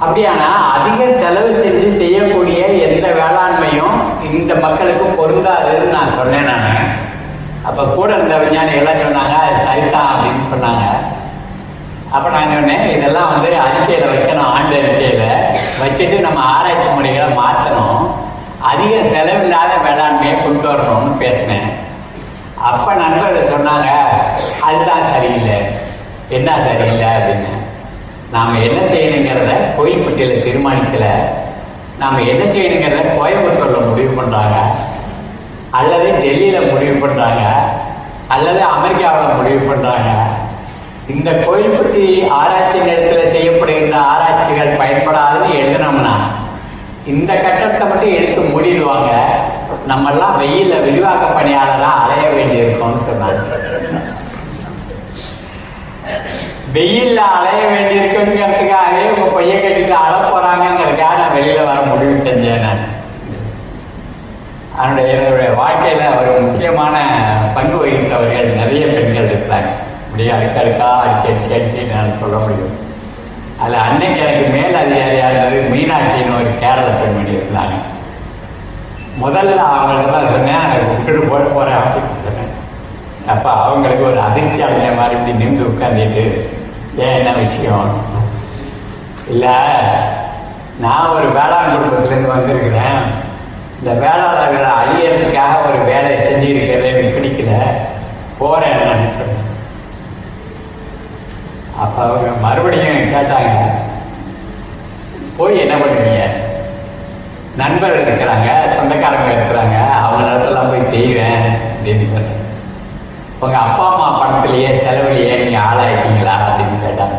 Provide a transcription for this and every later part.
அப்படியானா? அதிக செலவு செஞ்சு செய்யக்கூடிய எந்த வேளாண்மையும் இந்த மக்களுக்கு பொருந்தாதுன்னு நான் சொன்னேன் நான். அப்ப கூட இருந்த விஞ்ஞானிகள்லாம் சொன்னாங்க சரிதான் அப்படின்னு சொன்னாங்க. அப்ப நான் சொன்னேன் இதெல்லாம் வந்து அறிக்கையில வைக்கணும் ஆண்டு அறிக்கையில. வச்சுட்டு நம்ம ஆராய்ச்சி முறைகளை மாற்றணும். அதிக செலவில்லாத வேளாண்மையை கொண்டு வரணும்னு பேசினேன். அப்ப நண்பர்கள் சொன்னாங்க அதுதான் சரியில்லை. என்ன சரியில்லை? அப்படின்னு. நாம என்ன செய்யணுங்கிறத கோயில்பட்டியில தீர்மானிக்கல. நாம என்ன செய்யணுங்கிறத கோயம்புத்தூர்ல முடிவு பண்றாங்க. அல்லது டெல்லியில முடிவு பண்றாங்க. அல்லது அமெரிக்காவில் முடிவு பண்றாங்க. இந்த கோயில்பட்டி ஆராய்ச்சி நிலையத்தில் செய்யப்படுகின்ற ஆராய்ச்சிகள் பயன்படாதுன்னு எழுதினோம்னா இந்த கட்டத்தை மட்டும் எடுத்து மூடிடுவாங்க. நம்மெல்லாம் வெயில விரிவாக்க பணியாளராக அலைய வேண்டியிருக்கோம்னு சொன்னாங்க. வெயில்ல அலைய வேண்டியிருக்குங்கிறதுக்காகவே உங்க பையன் கட்டிட்டு அழ போறாங்கிறதுக்காக நான் வெளியில வர முடிவு செஞ்சேன் நான். அவனுடைய என்னுடைய வாழ்க்கையில ஒரு முக்கியமான பங்கு வகித்தவர்கள் நிறைய பெண்கள் இருக்கிறாங்க இப்படியே அடுக்கடுக்கா அடிக்க கேட்டு நான் சொல்ல முடியும். அதில் அன்னைக்கு எனக்கு மேல் அதிகாரியாக இருந்தது மீனாட்சின்னு ஒரு கேரள பெண்மணி இருந்தாங்க. முதல்ல அவங்கள்ட்ட தான் சொன்னேன் எனக்கு விட்டுட்டு போட போகிறேன் அப்படின்னு சொன்னேன். அப்போ அவங்களுக்கு ஒரு அதிர்ச்சி அடைஞ்ச மாதிரி இப்படி நின்று உட்காந்துட்டு ஏன் என்ன விஷயம்? இல்லை நான் ஒரு வேளாண் குடும்பத்திலேருந்து வந்திருக்கிறேன். இந்த வேளாளர்களை அழியறதுக்காக ஒரு வேலையை செஞ்சிருக்கிறதே எனக்கு பிடிக்கல. போறேன் நான் சொன்னேன். அப்ப அவங்க மறுபடியும் கேட்டாங்க போய் என்ன பண்ணுவீங்க நண்பர்கள் இருக்கிறாங்க சொந்தக்காரங்க இருக்கிறாங்க அவங்க இடத்துலாம் போய் செய்வேன் அப்படின்னு சொன்னேன். உங்க அப்பா அம்மா பணத்திலேயே செலவுலையே நீங்க ஆளாயிட்டீங்களா அப்படின்னு கேட்டாங்க.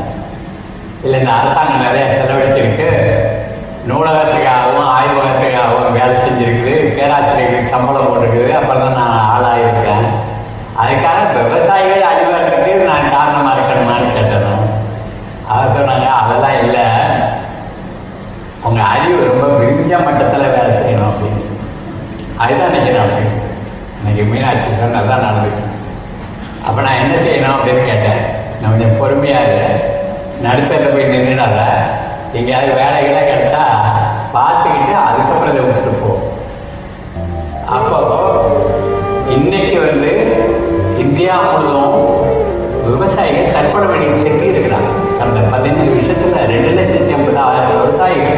இல்லை இந்த அரசாங்கம் நிறைய செலவழிச்சிருக்கு. நூலகத்துக்காகவும் ஆய்வகத்துக்காகவும் வேலை செஞ்சிருக்குது. பேராசிரியர்களுக்கு சம்பளம் போட்டுருக்குது. அப்புறம் தான் நான் ஆளாயிருக்கேன். அதுக்காக விவசாயிகள் அழிவதற்கு நான் காரணமா இருக்கணுமான்னு கேட்டேன். அவர் சொன்னாங்க அதெல்லாம் இல்லை. உங்க அறிவு ரொம்ப விரிஞ்ச மட்டத்தில் வேலை செய்யணும் அப்படின்னு. சொல்லி அதுதான் நினைக்கிறேன் அப்படின்னு இன்னைக்கு மீனாட்சி சொன்னதான் நடந்துச்சு அப்போ நான் என்ன செய்யணும் அப்படின்னு கேட்டேன். நான் கொஞ்சம் பொறுமையாக நடுத்தரில் போய் நின்றுடாத எங்கேயாவது வேலைகளாக கிடைச்சா பார்த்துக்கிட்டு அதுக்கப்புறம் இதை விட்டுட்டு போ. அப்போ இன்னைக்கு வந்து இந்தியா முழுவதும் விவசாயிகள் தற்கொலை பண்ணி செட்டி இருக்கிறாங்க. கடந்த பதினஞ்சு வருஷத்தில் ரெண்டு லட்சத்தி ஐம்பது ஐம்பதாயிரம் விவசாயிகள்